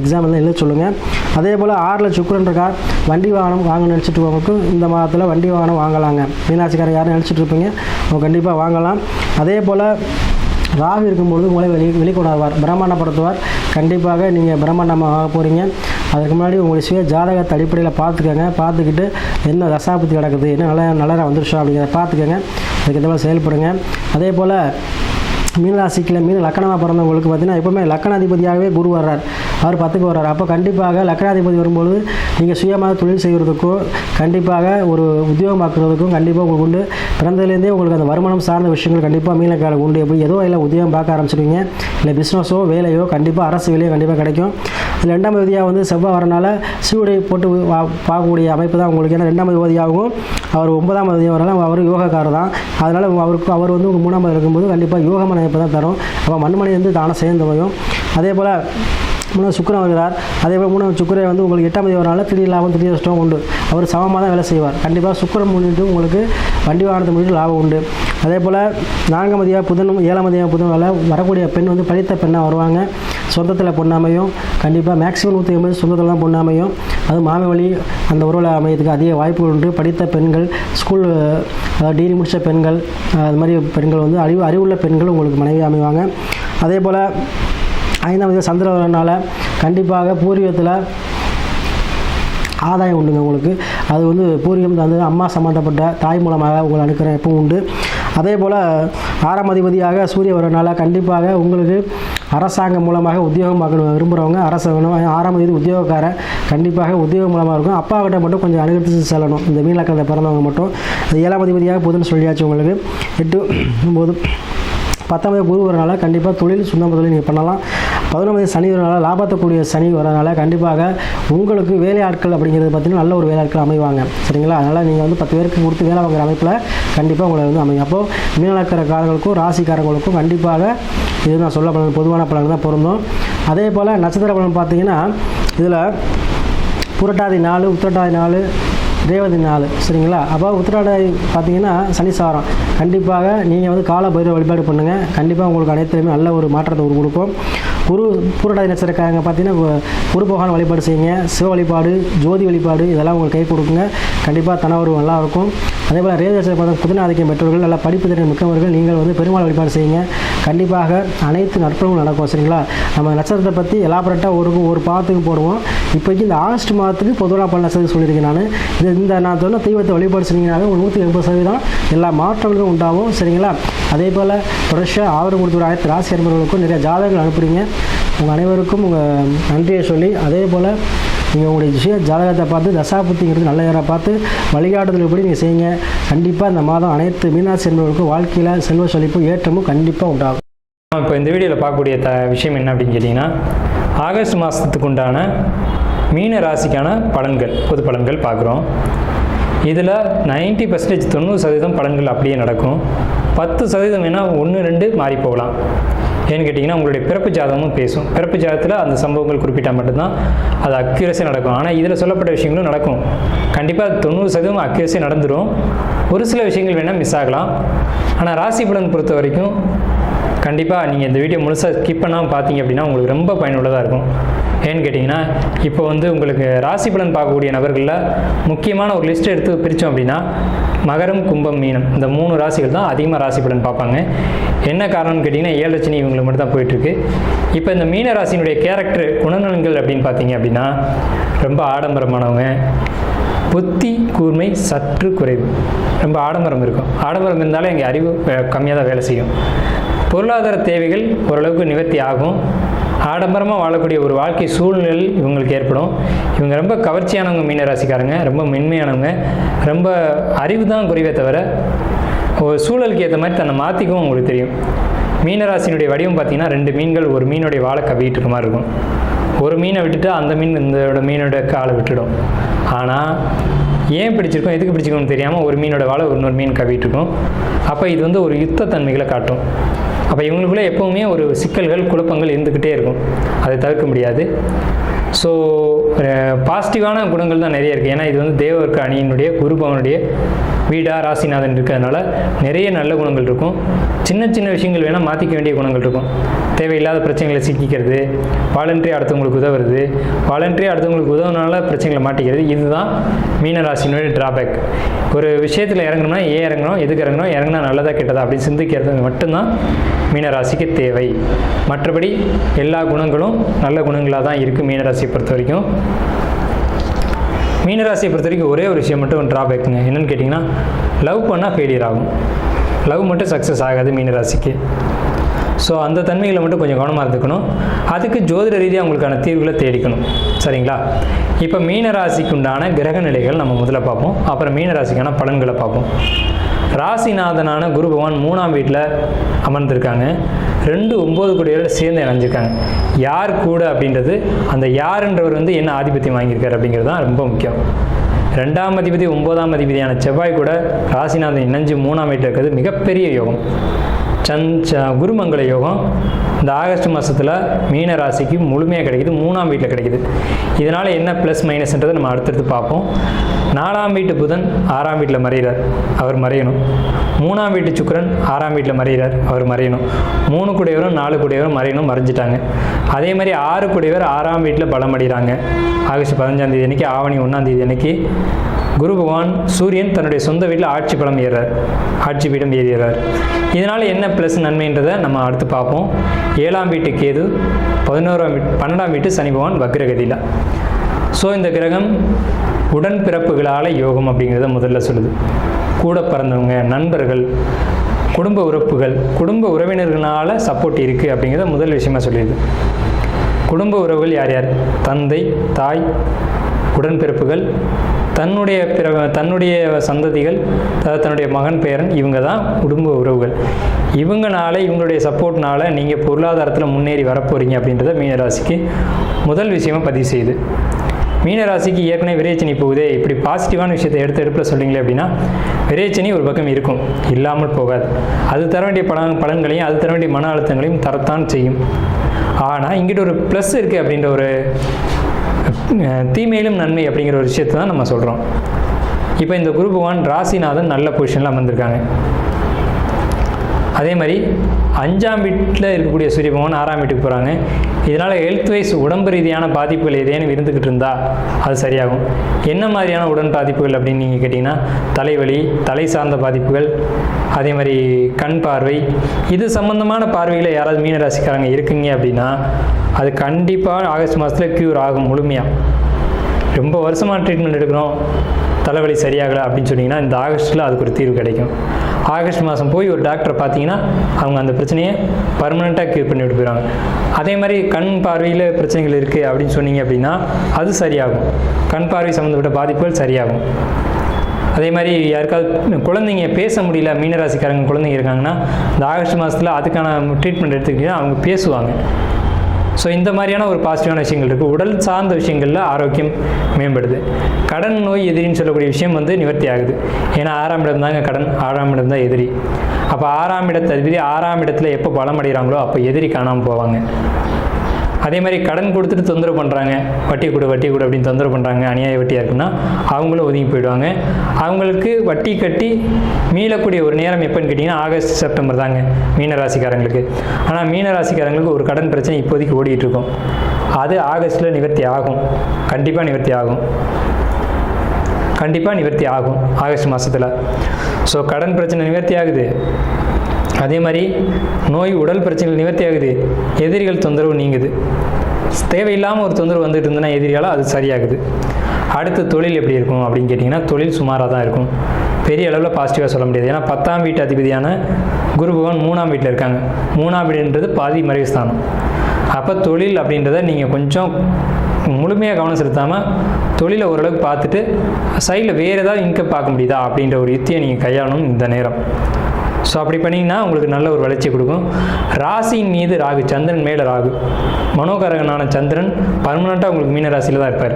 எக்ஸாம் எழுத சொல்லுங்கள் அதே போல் ஆறில் சுக்குரன் இருக்கா வண்டி வாகனம் வாங்க நினச்சிட்டு இந்த மாதத்தில் வண்டி வாகனம் வாங்கலாங்க. மீனாட்சிக்காரர் யாரும் நினச்சிட்டு இருப்பீங்க. அவங்க கண்டிப்பாக வாங்கலாம். அதே போல் ராகு இருக்கும்பொழுது உங்களை வெளி வெளிக்கொணர்வார். பிரம்மாண்டப்படுத்துவார் கண்டிப்பாக நீங்கள் பிரம்மாண்டமாக ஆக போகிறீங்க அதுக்கு முன்னாடி உங்களுடைய சுய ஜாதகத்தை அடிப்படையில் பார்த்துக்கோங்க. பார்த்துக்கிட்டு என்ன தசாபத்தி கிடக்குது என்ன நல்ல நல்ல வந்துருச்சா அப்படிங்கிறத பார்த்துக்கோங்க. அதுக்கு மாதிரி செயல்படுங்க. அதே போல் மீனராசிக்கில் மீன் லக்கணமாக பிறந்தவங்களுக்கு பார்த்திங்கன்னா எப்போவுமே லக்கணாதிபதியாகவே குரு வர்றார். அவர் பத்துக்கு வர்றார். அப்போ கண்டிப்பாக லக்னாதிபதி வரும்பொழுது நீங்கள் சுயமாக தொழில் செய்கிறதுக்கும் கண்டிப்பாக ஒரு உத்தியோகம் பார்க்குறதுக்கும் கண்டிப்பாக உங்களுக்கு உண்டு. பிறந்ததுலேருந்தே உங்களுக்கு அந்த வருமானம் சார்ந்த விஷயங்கள் கண்டிப்பாக மீனக்கால உண்டு. எப்படி ஏதோ இல்லை உத்தியோகம் பார்க்க ஆரம்பிச்சிருவீங்க. இல்லை பிஸ்னஸோ வேலையோ கண்டிப்பாக அரசு வேலையோ கண்டிப்பாக கிடைக்கும். இதில் ரெண்டாம் விதியாக வந்து செவ்வாய் வரனால சூடை போட்டு வா- பார்க்கக்கூடிய அமைப்பு தான் உங்களுக்கு. ஏன்னா ரெண்டாம் விதியாகவும் அவர் ஒன்பதாம் விதியம் வரலாம் அவர் யோகக்காரர் தான். அதனால் அவருக்கு அவர் வந்து ஒரு மூணாம் இருக்கும்போது கண்டிப்பாக யோகமான அமைப்பு தான் தரும். அப்போ மண்மனை வந்து தானே சேர்ந்து வரும் அதே போல் மூணாவது சுக்கரன் வருகிறார். அதே போல் மூணாவது சுக்கரை வந்து உங்களுக்கு எட்டாம் தேதி வரனால திடீர் லாபம் திடீர் நஷ்டம் உண்டு. அவர் சமமாக தான் வேலை செய்வார். கண்டிப்பாக சுக்கிரன் முன்னிட்டு உங்களுக்கு வண்டி வாகனத்தை முன்னிட்டு லாபம் உண்டு. அதே போல் நான்காம் மதியாக புதனும் ஏழாம் மதியாக புதன் வேலை வரக்கூடிய பெண் வந்து படித்த பெண்ணாக வருவாங்க. சொந்தத்தில் பொண்ணாமையும் கண்டிப்பாக மேக்ஸிமம் நூற்றி ஐம்பது சொந்தத்தில் தான் பொண்ணாமையும் அது மாமி வழி அந்த உறவில் அமையத்துக்கு அதிக வாய்ப்புகள் உண்டு. படித்த பெண்கள் ஸ்கூல் அதாவது டிகிரி முடித்த பெண்கள் அது மாதிரி பெண்கள் வந்து அறிவு அறிவுள்ள பெண்கள் உங்களுக்கு மனைவி அமைவாங்க. அதே போல் ஐந்தாம் தேதி சந்திர கண்டிப்பாக பூர்வீகத்தில் ஆதாயம் உண்டுங்க உங்களுக்கு. அது வந்து பூர்வீகம் வந்து அம்மா சம்மந்தப்பட்ட தாய் மூலமாக உங்களை அனுக்கிற எப்பவும் உண்டு. அதே போல் ஆறாம் அதிபதியாக சூரிய வரனால கண்டிப்பாக உங்களுக்கு அரசாங்கம் மூலமாக உத்தியோகம் பார்க்கணும் விரும்புகிறவங்க அரசு ஆறாம் தேதி உத்தியோகக்காரன் கண்டிப்பாக உத்தியோகம் மூலமாக இருக்கும். அப்பா கிட்ட மட்டும் கொஞ்சம் அனுகரித்து செல்லணும். இந்த மீனக்கத்தில் பிறந்தவங்க மட்டும். ஏழாம் அதிபதியாக புதுன்னு சொல்லியாச்சு உங்களுக்கு. எட்டு ஒம்பது பத்தாம் குரு வரனால கண்டிப்பாக தொழில் சொந்த தொழில் நீங்கள் பண்ணலாம். பதினொன்பது சனி வரனால லாபத்தக்கூடிய சனி வரனால கண்டிப்பாக உங்களுக்கு வேலையாட்கள் அப்படிங்கிறது பார்த்தீங்கன்னா நல்ல ஒரு வேலையாட்கள் அமைவாங்க. சரிங்களா? அதனால் நீங்கள் வந்து பத்து பேருக்கு கொடுத்து வேலை வாங்குற அமைப்பில் கண்டிப்பாக உங்களை வந்து அமையும். அப்போது மீனலக்கரக்காரர்களுக்கும் ராசிக்காரங்களுக்கும் கண்டிப்பாக இது நான் சொல்ல பலன் பொதுவான பலன் தான் பொருந்தும். அதே போல் நட்சத்திர பலன் பார்த்தீங்கன்னா இதில் புரட்டாதி நாலு உத்திரட்டாதி நாலு ரேவதி நாலு. சரிங்களா? அப்போ உத்திராடாதி பார்த்தீங்கன்னா சனிசாரம் கண்டிப்பாக நீங்கள் வந்து கால பைரவ வழிபாடு பண்ணுங்கள் கண்டிப்பாக உங்களுக்கு அனைத்துலையுமே நல்ல ஒரு மாற்றத்தை ஒரு கொடுக்கும். குரு பூரட்டாதி நட்சத்திரக்காரங்க பார்த்தீங்கன்னா குரு பகவான் வழிபாடு செய்யுங்க. சிவ வழிபாடு ஜோதி வழிபாடு இதெல்லாம் உங்களுக்கு கை கொடுக்குங்க. கண்டிப்பாக தனவரவு நல்லா இருக்கும். அதே போல் ரேவதி நட்சத்திரம் பார்த்தா புதினாதிக்கம் பெற்றவர்கள் நல்லா படிப்பு திறன் மிக்கவர்கள் நீங்கள் வந்து பெருமாள் வழிபாடு செய்யுங்க. கண்டிப்பாக அனைத்து நற்பலங்களும் நடக்கும் சரிங்களா? நம்ம நட்சத்திரத்தை பற்றி எலாபரேட்டாக ஒரு ஒரு பாதத்துக்கு போடுவோம். இப்போதைக்கு இந்த ஆகஸ்ட் மாதத்துக்கு பொதுவாக பல நட்சத்திரம் சொல்லியிருக்கேன் நான். இது இந்த நான் சொன்ன தெய்வத்தை வழிபாடு செஞ்சீங்கன்னாவே ஒரு நூற்றி எண்பது சதவீதம் எல்லா மாற்றங்களும் உண்டாகும் சரிங்களா? அதே போல் தொடர்ச்சியாக ஆதரவு கொடுத்துற ஆயிரத்தி ராசி அன்பர்களுக்கும் நிறைய ஜாதகங்கள் அனுப்புறீங்க. உங்கள் அனைவருக்கும் உங்கள் நன்றியை சொல்லி அதே போல் நீங்கள் உங்களுடைய விஷய ஜாதகத்தை பார்த்து தசாபுத்திங்கிறது நல்ல நேரம் பார்த்து வழிகாட்டுதல் எப்படி நீங்கள் செய்யுங்க கண்டிப்பாக இந்த மாதம் அனைத்து மீனாட்சி என்பவர்களுக்கும் வாழ்க்கையில் செல்வ செழிப்பும் ஏற்றமும் கண்டிப்பாக உண்டாகும். இப்போ இந்த வீடியோவில் பார்க்கக்கூடிய த விஷயம் என்ன அப்படின்னு கேட்டிங்கன்னா ஆகஸ்ட் மாதத்துக்கு உண்டான மீன ராசிக்கான பலன்கள் பொது பலன்கள் பார்க்குறோம். இதில் 90% பர்சன்டேஜ் தொண்ணூறு சதவீதம் பலன்கள் அப்படியே நடக்கும். பத்து சதவீதம் வேணால் ஒன்று ரெண்டு மாறி போகலாம். ஏன்னு கேட்டிங்கன்னா உங்களுடைய பிறப்பு ஜாதகமும் பேசும். பிறப்பு ஜாதகத்தில் அந்த சம்பவங்கள் குறிப்பிட்டால் மட்டும்தான் அது அக்யூரஸி நடக்கும். ஆனால் இதில் சொல்லப்பட்ட விஷயங்களும் நடக்கும். கண்டிப்பாக தொண்ணூறு சதவீதம் அக்யூரஸி நடந்துடும் ஒரு சில விஷயங்கள் வேணால் மிஸ் ஆகலாம். ஆனால் ராசி பலன் பொறுத்த வரைக்கும் கண்டிப்பாக நீங்கள் இந்த வீடியோ முழுசாக ஸ்கிப் பண்ணாமல் பார்த்தீங்க அப்படின்னா உங்களுக்கு ரொம்ப பயனுள்ளதாக இருக்கும். ஏன்னு கேட்டிங்கன்னா இப்போ வந்து உங்களுக்கு ராசி பலன் பார்க்கக்கூடிய நபர்களில் முக்கியமான ஒரு லிஸ்ட் எடுத்து பிரித்தோம் அப்படின்னா மகரம் கும்பம் மீனம் இந்த மூணு ராசிகள் தான் அதிகமாக ராசி பலன் பார்ப்பாங்க. என்ன காரணம்னு கேட்டிங்கன்னா ஏழரச்சனி இவங்களுக்கு மட்டும் தான் போயிட்டுருக்கு. இப்போ இந்த மீன ராசியினுடைய கேரக்டர் குணநலன்கள் அப்படின்னு பார்த்தீங்க அப்படின்னா ரொம்ப ஆடம்பரமானவங்க. புத்தி கூர்மை சற்று குறைவு. ரொம்ப ஆடம்பரம் இருக்கும். ஆடம்பரம் இருந்தாலே எங்கள் அறிவு கம்மியாக தான் வேலை செய்யும். பொருளாதார தேவைகள் ஓரளவுக்கு நிவர்த்தி ஆகும். ஆடம்பரமாக வாழக்கூடிய ஒரு வாழ்க்கை சூழ்நிலை இவங்களுக்கு ஏற்படும். இவங்க ரொம்ப கவர்ச்சியானவங்க மீனராசிக்காரங்க ரொம்ப மென்மையானவங்க. ரொம்ப அறிவு தான் குறைவே தவிர ஒரு சூழலுக்கு ஏற்ற மாதிரி தன்னை மாற்றிக்கவும் உங்களுக்கு தெரியும். மீனராசினுடைய வடிவம் பார்த்தீங்கன்னா ரெண்டு மீன்கள் ஒரு மீனுடைய வாழை கவிட்டு இருக்க மாதிரி இருக்கும். ஒரு மீனை விட்டுட்டு அந்த மீன் இந்தோட மீனோட காலை விட்டுடும். ஆனால் ஏன் பிடிச்சிருக்கோம் எதுக்கு பிடிச்சிருக்கோம்னு தெரியாமல் ஒரு மீனோட வாழை இன்னொரு மீன் கவிட்டு இருக்கும். அப்போ இது வந்து ஒரு யுத்த தன்மைகளை காட்டும். அப்போ இவங்களுக்குள்ளே எப்போவுமே ஒரு சிக்கல்கள் குழப்பங்கள் இருந்துக்கிட்டே இருக்கும். அதை தவிர்க்க முடியாது. ஸோ பாசிட்டிவான குணங்கள் தான் நிறைய இருக்குது ஏன்னா இது வந்து தேவர்க்க அணியினுடைய குருபவனுடைய வீடா ராசிநாதன் இருக்கிறதுனால நிறைய நல்ல குணங்கள் இருக்கும். சின்ன சின்ன விஷயங்கள் வேணால் மாற்றிக்க வேண்டிய குணங்கள் இருக்கும். தேவையில்லாத பிரச்சனைகளை சிக்கிக்கிறது வாலண்டரி அடுத்தவங்களுக்கு உதவுறது வாலண்டரி அடுத்தவங்களுக்கு உதவுனால பிரச்சனைகளை மாட்டிக்கிறது இதுதான் மீனராசினுடைய டிராபேக் ஒரு விஷயத்தில் இறங்கணும்னா ஏன் இறங்கணும் எதுக்கு இறங்கணும் இறங்கினா நல்லதா கெட்டதா அப்படின்னு சிந்திக்கிறது மட்டும்தான் மீனராசிக்கு தேவை. மற்றபடி எல்லா குணங்களும் நல்ல குணங்களாக தான் இருக்குது மீனராசியை பொறுத்த வரைக்கும். மீனராசியை பொறுத்த வரைக்கும் ஒரே ஒரு விஷயம் மட்டும் ட்ராபேக்குங்க என்னன்னு கேட்டிங்கன்னா லவ் பண்ணால் ஃபெயிலியர் ஆகும். லவ் மட்டும் சக்ஸஸ் ஆகாது மீனராசிக்கு. ஸோ அந்த தன்மைகளை மட்டும் கொஞ்சம் கவனமாக இருந்துக்கணும். அதுக்கு ஜோதிட ரீதியாக உங்களுக்கான தீர்வுகளை தேடிக்கணும். சரிங்களா? இப்போ மீனராசிக்கு உண்டான கிரக நிலைகள் நம்ம முதல்ல பார்ப்போம். அப்புறம் மீனராசிக்கான பலன்களை பார்ப்போம். ராசிநாதனான குரு பகவான் மூணாம் வீட்டில் அமர்ந்திருக்காங்க. ரெண்டு ஒம்பது கோடியோட சேர்ந்து இணைஞ்சிருக்காங்க. யார் கூட அப்படின்றது அந்த யாருன்றவர் வந்து என்ன ஆதிபத்தியம் வாங்கியிருக்காரு அப்படிங்கிறது தான் ரொம்ப முக்கியம். ரெண்டாம் அதிபதி ஒன்பதாம் அதிபதியான செவ்வாய் கூட ராசிநாதன் இணைஞ்சு மூணாம் வீட்டில் இருக்கிறது மிகப்பெரிய யோகம். சஞ்ச குருமங்கல குருமங்கள யோகம் இந்த ஆகஸ்ட் மாதத்தில் மீன ராசிக்கு முழுமையாக கிடைக்குது. மூணாம் வீட்டில் கிடைக்குது. இதனால் என்ன ப்ளஸ் மைனஸ்ன்றதை நம்ம அடுத்தடுத்து பார்ப்போம். நாலாம் வீட்டு புதன் ஆறாம் வீட்டில் மறைகிறார் அவர் மறையணும். மூணாம் வீட்டு சுக்கரன் ஆறாம் வீட்டில் மறைகிறார் அவர் மறையணும். மூணு கூடையவரும் நாலு கூடையவரும் மறையணும் மறைஞ்சிட்டாங்க. அதே மாதிரி ஆறு கூடையவர் ஆறாம் வீட்டில் பலம் அடைகிறாங்க. ஆகஸ்ட் பதினஞ்சாம் தேதி அன்னைக்கு ஆவணி ஒன்றாம் தேதி அன்னைக்கு குரு பகவான் சூரியன் தன்னுடைய சொந்த வீட்டில் ஆட்சி பலம் ஏறார். ஆட்சி பீடம் ஏறுகிறார் இதனால் என்ன ப்ளஸ் நன்மைன்றதை நம்ம அடுத்து பார்ப்போம். ஏழாம் வீட்டு கேது பதினோராம் வீட்டு பன்னெண்டாம் வீட்டு சனி பகவான் வக்ரகதியில். ஸோ இந்த கிரகம் உடன்பிறப்புகளால் யோகம் அப்படிங்கிறத முதல்ல சொல்லுது. கூட பிறந்தவங்க நண்பர்கள் குடும்ப உறுப்புகள் குடும்ப உறவினர்களால் சப்போர்ட் இருக்குது அப்படிங்கிறத முதல் விஷயமா சொல்லிடுது. குடும்ப உறவுகள் யார் யார்? தந்தை தாய் உடன்பிறப்புகள் தன்னுடைய பிற தன்னுடைய சந்ததிகள் தன்னுடைய மகன் பேரன் இவங்க தான் குடும்ப உறவுகள். இவங்கனால இவங்களுடைய சப்போர்ட்னால நீங்கள் பொருளாதாரத்தில் முன்னேறி வரப்போறீங்க அப்படின்றத மீனராசிக்கு முதல் விஷயமா பதிவு செய்யுது. மீனராசிக்கு ஏற்கனவே விரைச்சனி போகுதே இப்படி பாசிட்டிவான விஷயத்தை எடுத்து எடுப்பில் சொல்றீங்களே அப்படின்னா விரைச்சனி ஒரு பக்கம் இருக்கும். இல்லாமல் போகாது. அது தர வேண்டிய பலன் பலன்களையும் அது தர வேண்டிய மன அழுத்தங்களையும் தரத்தான் செய்யும். ஆனால் இங்கிட்ட ஒரு ப்ளஸ் இருக்குது அப்படின்ற ஒரு தீமையிலும் நன்மை அப்படிங்கிற ஒரு விஷயத்தை தான் நம்ம சொல்கிறோம் இப்போ இந்த குரூப் ஒன் ராசிநாதன் நல்ல பொசிஷனில் அமர்ந்திருக்காங்க. அதே மாதிரி அஞ்சாம் வீட்டில் இருக்கக்கூடிய சூரிய பகவான் ஆறாம் வீட்டுக்கு போகிறாங்க இதனால் ஹெல்த் வைஸ் உடம்பு ரீதியான பாதிப்புகள் ஏதேனும் இருந்துக்கிட்டு இருந்தால் அது சரியாகும். என்ன மாதிரியான உடன் பாதிப்புகள் அப்படின்னு நீங்கள் கேட்டிங்கன்னா தலைவலி தலை சார்ந்த பாதிப்புகள் அதே மாதிரி கண் பார்வை. இது சம்பந்தமான பார்வையில் யாராவது மீனராசிக்காரங்க இருக்குங்க அப்படின்னா அது கண்டிப்பாக ஆகஸ்ட் மாதத்தில் க்யூர் ஆகும் முழுமையாக ரொம்ப வருஷமாக ட்ரீட்மெண்ட் எடுக்கிறோம். தலைவலி சரியாகலை அப்படின்னு சொன்னீங்கன்னா இந்த ஆகஸ்ட்டில் அதுக்கு ஒரு தீர்வு கிடைக்கும். ஆகஸ்ட் மாதம் போய் ஒரு டாக்டரை பார்த்தீங்கன்னா அவங்க அந்த பிரச்சனையை பர்மனெண்ட்டாக க்யூர் பண்ணி விட்டு போயிடுவாங்க அதே மாதிரி கண் பார்வையில் பிரச்சனைகள் இருக்குது அப்படின்னு சொன்னீங்க அப்படின்னா அது சரியாகும். கண் பார்வை சம்மந்தப்பட்ட பாதிப்புகள் சரியாகும். அதே மாதிரி யாருக்காவது குழந்தைங்க பேச முடியல மீனராசிக்காரங்க குழந்தைங்க இருக்காங்கன்னா இந்த ஆகஸ்ட் மாதத்தில் அதுக்கான ட்ரீட்மெண்ட் எடுத்துக்கிட்டிங்கன்னா அவங்க பேசுவாங்க. ஸோ இந்த மாதிரியான ஒரு பாசிட்டிவான விஷயங்கள் இருக்குது உடல் சார்ந்த விஷயங்களில் ஆரோக்கியம் மேம்படுது. கடன் நோய் எதிரின்னு சொல்லக்கூடிய விஷயம் வந்து நிவர்த்தி ஆகுது. ஏன்னா ஆறாம் இடம் தாங்க கடன். ஆறாம் இடம் தான் எதிரி. அப்போ ஆறாம் இடத்தை எதிரி ஆறாம் இடத்துல எப்போ பலம் அடைகிறாங்களோ அப்போ எதிரி காணாமல் போவாங்க. அதே மாதிரி கடன் கொடுத்துட்டு தொந்தரவு பண்ணுறாங்க வட்டி கொடு வட்டி கொடு அப்படின்னு தொந்தரவு பண்ணுறாங்க அநியாய வட்டியாக இருக்குன்னா அவங்களும் ஒதுங்கி போயிடுவாங்க. அவங்களுக்கு வட்டி கட்டி மீளக்கூடிய ஒரு நேரம் எப்போன்னு கேட்டிங்கன்னா ஆகஸ்ட் செப்டம்பர் தாங்க மீனராசிக்காரங்களுக்கு ஆனால் மீனராசிக்காரங்களுக்கு ஒரு கடன் பிரச்சனை இப்போதைக்கு ஓடிட்டு இருக்கும் அது ஆகஸ்ட்டில் நிவர்த்தி ஆகும். கண்டிப்பாக நிவர்த்தி ஆகும். கண்டிப்பாக நிவர்த்தி ஆகும் ஆகஸ்ட் மாதத்தில் ஸோ கடன் பிரச்சனை நிவர்த்தி ஆகுது. அதே மாதிரி நோய் உடல் பிரச்சனைகள் நிவர்த்தி ஆகுது எதிரிகள் தொந்தரவு நீங்குது. தேவையில்லாமல் ஒரு தொந்தரவு வந்துட்டு இருந்ததுன்னா எதிரியால் அது சரியாகுது. அடுத்து தொழில் எப்படி இருக்கும் அப்படின்னு கேட்டிங்கன்னா தொழில் சுமாராக தான் இருக்கும். பெரிய அளவில் பாசிட்டிவாக சொல்ல முடியாது. ஏன்னா பத்தாம் வீட்டு அதிபதியான குரு பகவான் மூணாம் வீட்டில் இருக்காங்க. மூணாம் வீடுன்றது பாதி மறைவு ஸ்தானம் அப்போ தொழில் அப்படின்றத நீங்கள் கொஞ்சம் முழுமையாக கவனம் செலுத்தாமல் தொழிலை ஓரளவுக்கு பார்த்துட்டு சைடில் வேறு ஏதாவது இன்கம் பார்க்க முடியுதா அப்படின்ற ஒரு யுத்தியை நீங்கள் கையாளணும் இந்த நேரம். ஸோ அப்படி பண்ணிங்கன்னா உங்களுக்கு நல்ல ஒரு வளர்ச்சி கொடுக்கும். ராசியின் மீது ராகு சந்திரன் மேலே ராகு. மனோகரகனான சந்திரன் பர்மனெண்ட்டாக உங்களுக்கு மீன ராசியில் தான் இருப்பார்.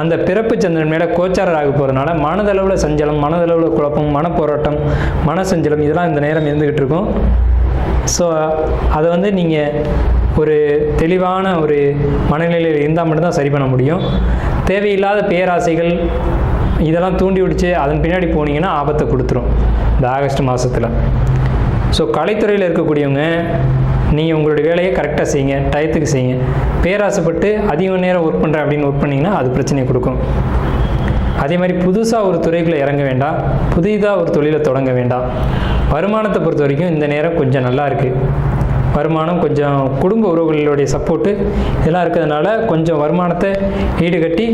அந்த பிறப்பு சந்திரன் மேலே கோச்சார ராகு போகிறதுனால மனதளவில் சஞ்சலம் மனதளவில் குழப்பம் மனப்போராட்டம் மன சஞ்சலம் இதெல்லாம் இந்த நேரம் இருந்துக்கிட்டு இருக்கும். ஸோ அதை வந்து நீங்கள் ஒரு தெளிவான ஒரு மனநிலையில் இருந்தால் மட்டும்தான் சரி பண்ண முடியும். தேவையில்லாத பேராசைகள் இதெல்லாம் தூண்டி விடுச்சு அதன் பின்னாடி போனீங்கன்னா ஆபத்தை கொடுத்துரும். இந்த ஆகஸ்ட் மாதத்தில் ஸோ கலைத்துறையில் இருக்கக்கூடியவங்க நீங்கள் உங்களுடைய வேலையை கரெக்டாக செய்யுங்க டயத்துக்கு செய்யுங்க. பேராசைப்பட்டு அதிக நேரம் ஒர்க் பண்ணுறேன் அப்படின்னு ஒர்க் பண்ணிங்கன்னா அது பிரச்சனையை கொடுக்கும். அதே மாதிரி புதுசாக ஒரு துறைக்குள்ளே இறங்க வேண்டாம். புதிதாக ஒரு தொழிலை தொடங்க வேண்டாம். வருமானத்தை பொறுத்த வரைக்கும் இந்த நேரம் கொஞ்சம் நல்லா இருக்குது வருமானம் கொஞ்சம் குடும்ப உறவுகளுடைய சப்போர்ட்டு இதெல்லாம் இருக்கிறதுனால கொஞ்சம் வருமானத்தை ஈடுகட்டி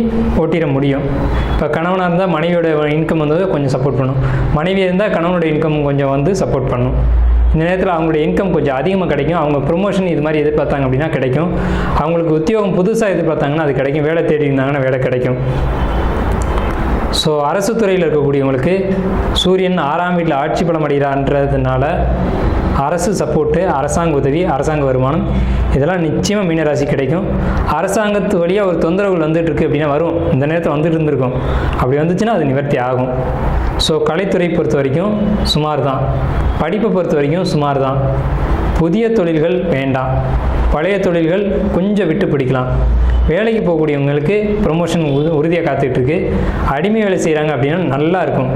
ஓட்டிட முடியும். இப்போ கணவனாக இருந்தால் மனைவியோட இன்கம் வந்து கொஞ்சம் சப்போர்ட் பண்ணும். மனைவி இருந்தால் கணவனுடைய இன்கம் கொஞ்சம் வந்து சப்போர்ட் பண்ணும். இந்த நேரத்தில் அவங்களுடைய இன்கம் கொஞ்சம் அதிகமாக கிடைக்கும். அவங்க ப்ரொமோஷன் இது மாதிரி எதிர்பார்த்தாங்க அப்படின்னா கிடைக்கும். அவங்களுக்கு உத்தியோகம் புதுசாக எதிர்பார்த்தாங்கன்னா அது கிடைக்கும். வேலை தேடி இருந்தாங்கன்னா வேலை கிடைக்கும். ஸோ அரசு துறையில் இருக்கக்கூடியவங்களுக்கு சூரியன் ஆறாம் வீட்டில் ஆட்சி பலம் அடைகிறான்றதுனால அரசு சப்போர்ட்டு அரசாங்க உதவி அரசாங்க வருமானம் இதெல்லாம் நிச்சயமாக மீனராசி கிடைக்கும். அரசாங்கத்து வழியாக ஒரு தொந்தரவுகள் வந்துட்டுருக்கு அப்படின்னா வரும். இந்த நேரத்தில் வந்துட்டு இருந்திருக்கும். அப்படி வந்துச்சுன்னா அது நிவர்த்தி ஆகும். ஸோ கலைத்துறை பொறுத்த வரைக்கும் சுமார் தான் படிப்பை பொறுத்த வரைக்கும் சுமார் தான் புதிய தொழில்கள் வேண்டாம். பழைய தொழில்கள் கொஞ்சம் விட்டு பிடிக்கலாம். வேலைக்கு போகக்கூடியவங்களுக்கு ப்ரொமோஷன் உறுதியாக காத்துட்ருக்கு அடிமை வேலை செய்கிறாங்க அப்படின்னா நல்லா இருக்கும்.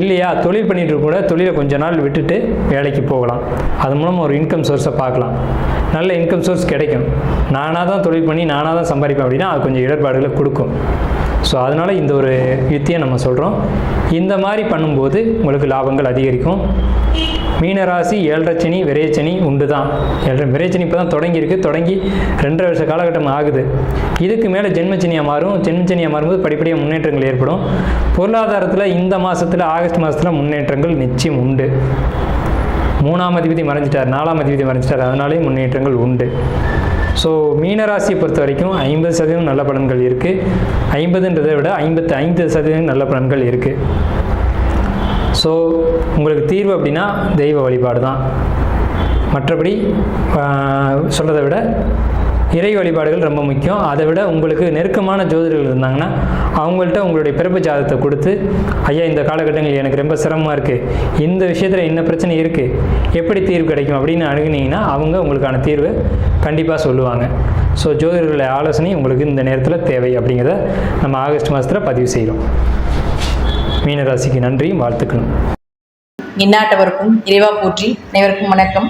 இல்லையா? தொழில் பண்ணிட்டு கூட தொழிலை கொஞ்ச நாள் விட்டுட்டு வேலைக்கு போகலாம். அது மூலமாக ஒரு இன்கம் சோர்ஸை பார்க்கலாம். நல்ல இன்கம் சோர்ஸ் கிடைக்கும். நானாக தான் தொழில் பண்ணி நானாக தான் சம்பாதிப்பேன் அப்படின்னா அது கொஞ்சம் இடர்பாடுகளை கொடுக்கும். ஸோ அதனால் இந்த ஒரு யுத்தியை நம்ம சொல்கிறோம் இந்த மாதிரி பண்ணும்போது உங்களுக்கு லாபங்கள் அதிகரிக்கும். மீனராசி ஏழரை விரையச்சனி உண்டு தான் ஏழரை விரைச்சனி இப்போ தான் தொடங்கியிருக்கு. தொடங்கி ரெண்டரை வருஷ காலகட்டம் ஆகுது. இதுக்கு மேலே ஜென்மச்சனியாக மாறும். ஜென்மச்சனியாக மாறும்போது படிப்படியாக முன்னேற்றங்கள் ஏற்படும். பொருளாதாரத்தில் இந்த மாதத்தில் ஆகஸ்ட் மாதத்தில் முன்னேற்றங்கள் நிச்சயம் உண்டு. மூணாம் அதிபதி மறைஞ்சிட்டார் நாலாம் அதிபதி மறைஞ்சிட்டார். அதனாலேயும் முன்னேற்றங்கள் உண்டு. ஸோ மீனராசியை பொறுத்த வரைக்கும் ஐம்பது சதவீதம் நல்ல பலன்கள் இருக்குது ஐம்பதுன்றதை விட ஐம்பத்து ஐந்து சதவீதம் நல்ல பலன்கள் இருக்குது ஸோ உங்களுக்கு தீர்வு அப்படின்னா தெய்வ வழிபாடு தான் மற்றபடி சொல்கிறத விட இறை வழிபாடுகள் ரொம்ப முக்கியம். அதை விட உங்களுக்கு நெருக்கமான ஜோதிடர்கள் இருந்தாங்கன்னா அவங்கள்ட்ட உங்களுடைய பிறப்பு ஜாதகத்தை கொடுத்து ஐயா இந்த காலகட்டங்கள் எனக்கு ரொம்ப சிரமமாக இருக்குது இந்த விஷயத்தில் என்ன பிரச்சனை இருக்குது எப்படி தீர்வு கிடைக்கும்? அப்படின்னு அணுகுனீங்கன்னா அவங்க உங்களுக்கான தீர்வு கண்டிப்பாக சொல்லுவாங்க. ஸோ ஜோதிடர்களுடைய ஆலோசனை உங்களுக்கு இந்த நேரத்தில் தேவை அப்படிங்கிறத நம்ம ஆகஸ்ட் மாதத்தில் பதிவு செய்கிறோம் மீனராசிக்கு நன்றியும் வாழ்த்துக்கணும் எந்நாட்டவருக்கும் இறைவா போற்றி அனைவருக்கும் வணக்கம்.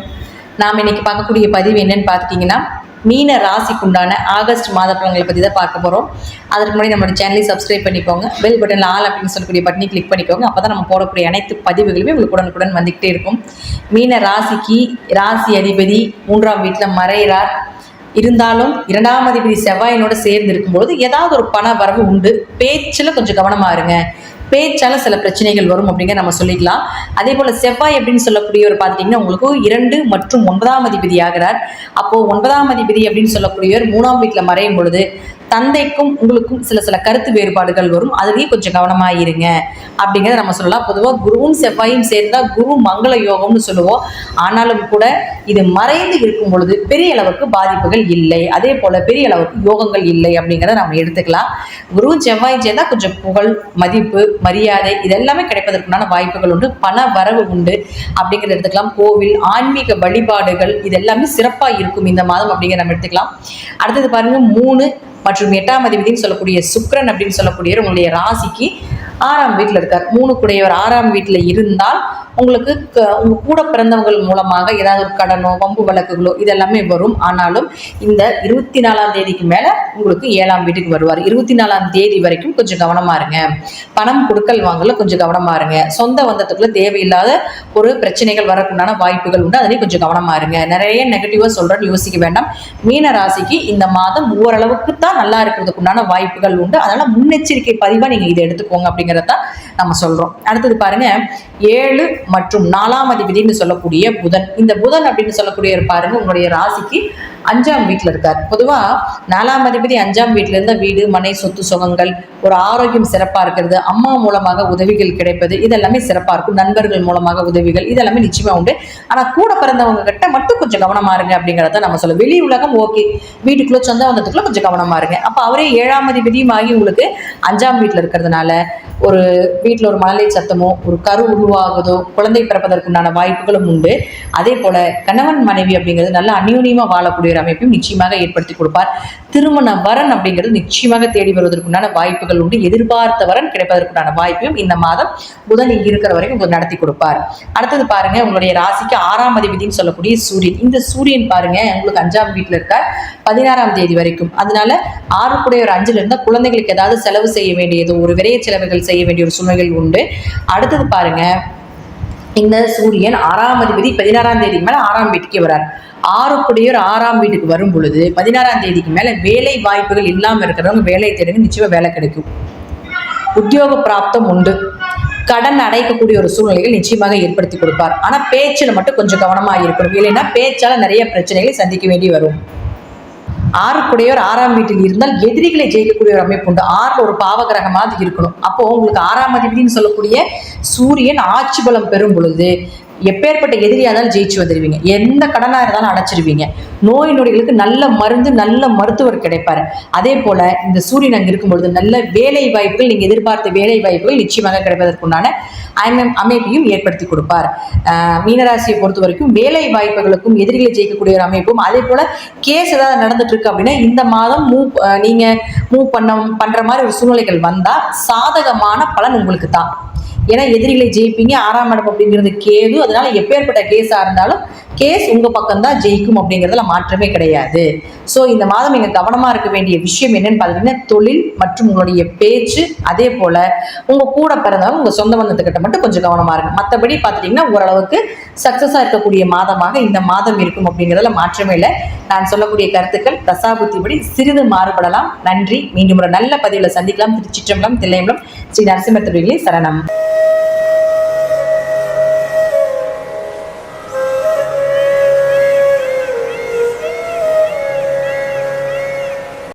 நாம் இன்னைக்கு பார்க்கக்கூடிய பதிவு என்னன்னு பார்த்துட்டிங்கன்னா மீன ராசிக்குண்டான ஆகஸ்ட் மாத பலன்களை பற்றி தான் பார்க்க போகிறோம் அதற்கு முன்னாடி நம்மளோட சேனலை சப்ஸ்கிரைப் பண்ணிக்கோங்க. பெல் பட்டன் ஆல் அப்படின்னு சொல்லக்கூடிய பட்டனை கிளிக் பண்ணிக்கோங்க. அப்போ தான் நம்ம போடக்கூடிய அனைத்து பதிவுகளுமே உங்களுக்கு உடனுக்குடன் வந்துக்கிட்டே இருக்கும். மீன ராசிக்கு ராசி அதிபதி மூன்றாம் வீட்டில் மறைகிறார் இருந்தாலும் இரண்டாம் அதிபதி செவ்வாயினோட சேர்ந்து இருக்கும்போது ஏதாவது ஒரு பண வரவு உண்டு. பேச்சில் கொஞ்சம் கவனமாக இருங்க. பேச்சால சில பிரச்சனைகள் வரும் அப்படிங்கிற நம்ம சொல்லிக்கலாம். அதே போல செவ்வாய் அப்படின்னு சொல்லக்கூடியவர் பார்த்தீங்கன்னா உங்களுக்கு இரண்டு மற்றும் ஒன்பதாம் அதிபதி ஆகிறார். அப்போ ஒன்பதாம் அதிபதி அப்படின்னு சொல்லக்கூடியவர் மூணாம் வீட்டில் மறையும் பொழுது தந்தைக்கும் உங்களுக்கும் சில சில கருத்து வேறுபாடுகள் வரும். அதுலேயும் கொஞ்சம் கவனமாக இருங்க அப்படிங்கிறத நம்ம சொல்லலாம். பொதுவாக குருவும் செவ்வாயும் சேர்ந்தால் குரு மங்கள யோகம்னு சொல்லுவோம். ஆனாலும் கூட இது மறைந்து இருக்கும் பொழுது பெரிய அளவுக்கு பாதிப்புகள் இல்லை. அதே போல பெரிய அளவுக்கு யோகங்கள் இல்லை அப்படிங்கிறத நம்ம எடுத்துக்கலாம். குருவும் செவ்வாயும் சேர்ந்தால் கொஞ்சம் புகழ் மதிப்பு மரியாதை இதெல்லாமே கிடைப்பதற்குண்டான வாய்ப்புகள் உண்டு. பண வரவு உண்டு. அப்படிங்கிறத எடுத்துக்கலாம். கோவில் ஆன்மீக வழிபாடுகள் இது எல்லாமே சிறப்பாக இருக்கும் இந்த மாதம் அப்படிங்கிற நம்ம எடுத்துக்கலாம். அடுத்தது பாருங்க மூணு மற்றும் எட்டாம் அதிபதினு சொல்லக்கூடிய சுக்கிரன் அப்படின்னு சொல்லக்கூடியவர் உங்களுடைய ராசிக்கு ஆறாம் வீட்டில் இருக்கார். மூணு கூடையவர் ஆறாம் வீட்டில் இருந்தால் உங்களுக்கு க- உங்க கூட பிறந்தவங்கள் மூலமாக ஏதாவது ஒரு கடனோ வம்பு வழக்குகளோ இதெல்லாமே வரும். ஆனாலும் இந்த இருபத்தி நாலாம் தேதிக்கு மேல உங்களுக்கு ஏழாம் வீட்டுக்கு வருவார். இருபத்தி நாலாம் தேதி வரைக்கும் கொஞ்சம் கவனமா இருங்க. பணம் கொடுக்கல் வாங்கல கொஞ்சம் கவனமா இருங்க. சொந்த வந்தத்துக்குள்ள தேவையில்லாத ஒரு பிரச்சனைகள் வரக்குண்டான வாய்ப்புகள் உண்டு. அதுலேயும் கொஞ்சம் கவனமா இருங்க. நிறைய நெகட்டிவா சொல்றேன்னு யோசிக்க வேண்டாம். மீன ராசிக்கு இந்த மாதம் ஓரளவுக்கு தான் நல்லா இருக்கிறதுக்குண்டான வாய்ப்புகள் உண்டு. அதனால முன்னெச்சரிக்கை பதிவா நீங்க இதை எடுத்துக்கோங்க அப்படிங்கறத தான் நம்ம சொல்றோம். அடுத்தது பாருங்க ஏழு மற்றும் நாலாம் அதிபதினு சொல்லக்கூடிய புதன். இந்த புதன் அப்படின்னு சொல்லக்கூடிய பாருங்க உங்களுடைய ராசிக்கு அஞ்சாம் வீட்டில் இருக்கார். பொதுவா நாலாம் அதிபதி அஞ்சாம் வீட்டில் இருந்த வீடு மனை சொத்து சுகங்கள் ஒரு ஆரோக்கியம் சிறப்பா இருக்கிறது அம்மா மூலமாக உதவிகள் கிடைப்பது இதெல்லாமே சிறப்பாக இருக்கும். நண்பர்கள் மூலமாக உதவிகள் இதெல்லாமே நிச்சயமா உண்டு. ஆனால் கூட பிறந்தவங்க கிட்ட மட்டும் கொஞ்சம் கவனமா இருங்க அப்படிங்கிறத நம்ம சொல்லுவோம். வெளி உலகம் ஓகே. வீட்டுக்குள்ள சொந்த வந்ததுக்குள்ள கொஞ்சம் கவனமா இருங்க. அப்போ அவரே ஏழாம் அதிபதியும் ஆகி உங்களுக்கு அஞ்சாம் வீட்டில் இருக்கிறதுனால ஒரு வீட்டில் ஒரு மழலை சத்தமோ ஒரு கரு உருவாகுதோ குழந்தை பிறப்பதற்குண்டான வாய்ப்புகளும் உண்டு. அதே போல கணவன் மனைவி அப்படிங்கிறது நல்ல அந்யூன்யமாக வாழக்கூடிய ஒரு அமைப்பையும் நிச்சயமாக ஏற்படுத்தி கொடுப்பார். திருமண வரன் அப்படிங்கிறது நிச்சயமாக தேடி வருவதற்குண்டான வாய்ப்புகள் உண்டு. எதிர்பார்த்த வரன் கிடைப்பதற்குண்டான வாய்ப்பையும் இந்த மாதம் புதன் இருக்கிற வரைக்கும் உங்களுக்கு நடத்தி கொடுப்பார். அடுத்தது பாருங்க உங்களுடைய ராசிக்கு ஆறாம் அதிபதினு சொல்லக்கூடிய சூரியன். இந்த சூரியன் பாருங்க உங்களுக்கு அஞ்சாம் வீட்டில் இருக்கார். பதினாறாம் தேதி வரைக்கும். அதனால ஆறு கூடிய ஒரு அஞ்சுல இருந்தால் குழந்தைகளுக்கு ஏதாவது செலவு செய்ய வேண்டியது ஒரு விரைய செலவுகள் செய்ய வேண்டிய ஒரு சூழ்நிலைகள் உண்டு. அடுத்தது பாருங்க. இந்த சூரியன் ஆறாம் அதிபதி பதினாறாம் தேதிக்கு மேல ஆறாம் வீட்டுக்கே வரார். ஆறுக்குடியோர் ஆறாம் வீட்டுக்கு வரும் பொழுது பதினாறாம் தேதிக்கு மேல வேலை வாய்ப்புகள் இல்லாம இருக்கிறவங்க வேலை தேடுங்க நிச்சயமா வேலை கிடைக்கும். உத்தியோக பிராப்தம் உண்டு. கடன் அடைக்கக்கூடிய ஒரு சூழ்நிலைகள் நிச்சயமாக ஏற்படுத்தி கொடுப்பார். ஆனா பேச்சில் மட்டும் கொஞ்சம் கவனமாக இருக்கணும். இல்லைன்னா பேச்சால நிறைய பிரச்சனைகளை சந்திக்க வேண்டி வரும். ஆறுக்குடையோர் ஆறாம் வீட்டில் இருந்தால் எதிரிகளை ஜெயிக்கக்கூடிய ஒரு அமைப்பு உண்டு. ஆறுல ஒரு பாவகிரகமாக இருக்கணும். அப்போ உங்களுக்கு ஆறாம் அதிபதினு சொல்லக்கூடிய சூரியன் ஆட்சி பலம் பெறும் பொழுது எப்பேற்பட்ட எதிரியாக இருந்தாலும் ஜெயிச்சு வந்துடுவீங்க எந்த கடனாக இருந்தாலும் அடைச்சிருவீங்க. நோய் நொடிகளுக்கு நல்ல மருந்து நல்ல மருத்துவர் கிடைப்பார். அதே போல இந்த சூரியன் அங்கே இருக்கும்பொழுது நல்ல வேலை வாய்ப்புகள் நீங்கள் எதிர்பார்த்த வேலை வாய்ப்புகள் நிச்சயமாக கிடைப்பதற்குண்டான அமைப்பையும் ஏற்படுத்தி கொடுப்பார். மீனராசியை பொறுத்த வரைக்கும் வேலை வாய்ப்புகளுக்கும் எதிரிகளை ஜெயிக்கக்கூடிய ஒரு அமைப்பும் அதே போல கேஸ் ஏதாவது நடந்துட்டு இருக்கு அப்படின்னா இந்த மாதம் மூவ் நீங்கள் மூவ் பண்ண பண்ணுற மாதிரி ஒரு சூழ்நிலைகள் வந்தால் சாதகமான பலன் உங்களுக்கு தான் ஏன்னா எதிரிகளை ஜெயிப்பீங்க ஆறாம் இடம் அப்படிங்கிறது கேது. அதனால எப்பேற்பட்ட கேஸா இருந்தாலும் கேஸ் உங்க பக்கம் தான் ஜெயிக்கும் அப்படிங்கிறதுல மாற்றமே கிடையாது. ஸோ இந்த மாதம் நீங்க கவனமா இருக்க வேண்டிய விஷயம் என்னன்னு பார்த்தீங்கன்னா தொழில் மற்றும் உங்களுடைய பேச்சு. அதே போல உங்க கூட பிறந்தவங்க உங்க சொந்த பந்தத்துக்கிட்ட மட்டும் கொஞ்சம் கவனமா இருக்கும் மற்றபடி பார்த்துட்டீங்கன்னா ஓரளவுக்கு சக்சஸா இருக்கக்கூடிய மாதமாக இந்த மாதம் இருக்கும் அப்படிங்கிறதுல மாற்றமே இல்லை. நான் சொல்லக்கூடிய கருத்துக்கள் தசாபுத்திபடி சிறிது மாறுபடலாம். நன்றி. மீண்டும் ஒரு நல்ல பதிவில் சந்திக்கலாம். திருச்சிற்றம்பலம் தில்லையம்பலம் ஸ்ரீ நரசிம்ம திருவிகளே சரணம்.